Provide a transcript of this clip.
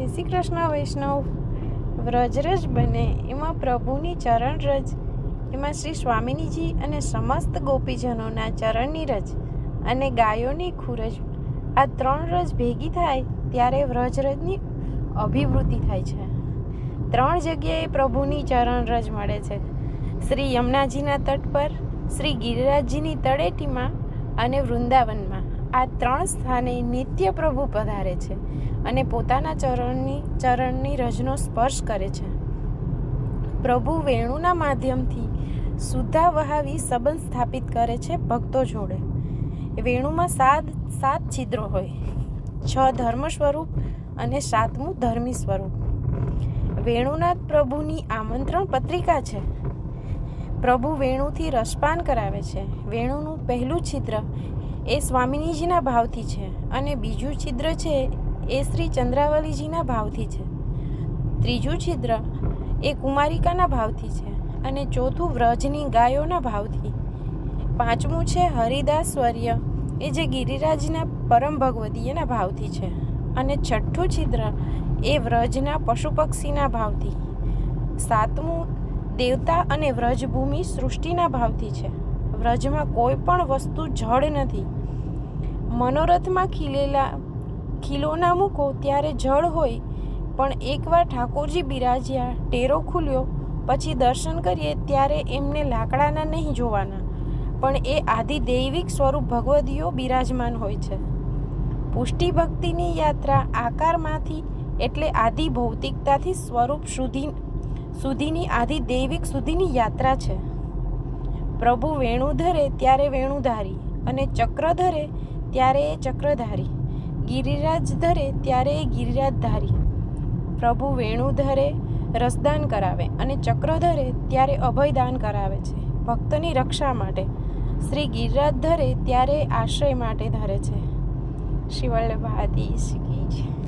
છે શ્રી કૃષ્ણ, વૈષ્ણવ. વ્રજરજ બને, એમાં પ્રભુની ચરણ રજ. એમાં શ્રી સ્વામિનીજી અને સમસ્ત ગોપીજનોના ચરણની રજ અને ગાયોની ખુરજ. આ ત્રણ રજ ભેગી થાય ત્યારે વ્રજરજની અભિવૃદ્ધિ થાય છે. ત્રણ જગ્યાએ પ્રભુની ચરણ રજ મળે છે. શ્રી યમુનાજીના તટ પર, શ્રી ગિરિરાજજીની તળેટીમાં અને વૃંદાવનમાં. આ ત્રણ સ્થાને નિત્ય પ્રભુ પધારે છે અને પોતાના ચરણની ચરણની રજનો સ્પર્શ કરે છે. પ્રભુ વેણુના માધ્યમથી સુધા વહાવી સંબંધ સ્થાપિત કરે છે ભક્તો જોડે. વેણુમાં સાત સાત છિદ્રો હોય. છ ધર્મ સ્વરૂપ અને સાતમું ધર્મી સ્વરૂપ. વેણુનાથ પ્રભુની આમંત્રણ પત્રિકા છે. પ્રભુ વેણુથી રસપાન કરાવે છે. વેણુનું પહેલું છિદ્ર એ સ્વામિનીજીના ભાવથી છે અને બીજું છિદ્ર છે એ શ્રી ચંદ્રાવલીજીના ભાવથી છે. ત્રીજું છિદ્ર એ કુમારિકાના ભાવથી છે અને ચોથું વ્રજની ગાયોના ભાવથી. પાંચમું છે હરિદાસવર્ય એ જે ગિરિરાજના પરમ ભગવદીયના ભાવથી છે અને છઠ્ઠું છિદ્ર એ વ્રજના પશુ પક્ષીના ભાવથી. સાતમું દેવતા અને વ્રજભૂમિ સૃષ્ટિના ભાવથી છે. વ્રજમાં કોઈ પણ વસ્તુ જળ નથી. મનોરથમાં ખીલેલા ખીલોના મૂકો ત્યારે જળ હોય, પણ એકવાર ઠાકોરજી બિરાજ્યા, ટેરો ખુલ્યો, પછી દર્શન કરીએ ત્યારે એમને લાકડાના નહીં જોવાના, પણ એ આદિ દૈવિક સ્વરૂપ ભગવદીઓ બિરાજમાન હોય છે. પુષ્ટિ ભક્તિની યાત્રા આકારમાંથી એટલે આદિ ભૌતિકતાથી સ્વરૂપ સુધી સુધીની આદિ દૈવિક સુધીની યાત્રા છે. પ્રભુ વેણુ ધરે ત્યારે વેણુધારી અને ચક્ર ધરે ત્યારે એ ચક્રધારી ગિરિરાજ ધરે ત્યારે એ ગિરિરાજધારી પ્રભુ વેણુ ધરે રસદાન કરાવે અને ચક્ર ધરે ત્યારે અભયદાન કરાવે છે ભક્તની રક્ષા માટે. શ્રી ગિરિરાજ ધરે ત્યારે આશ્રય માટે ધરે છે. શિવલ્લભાદી શીખી જય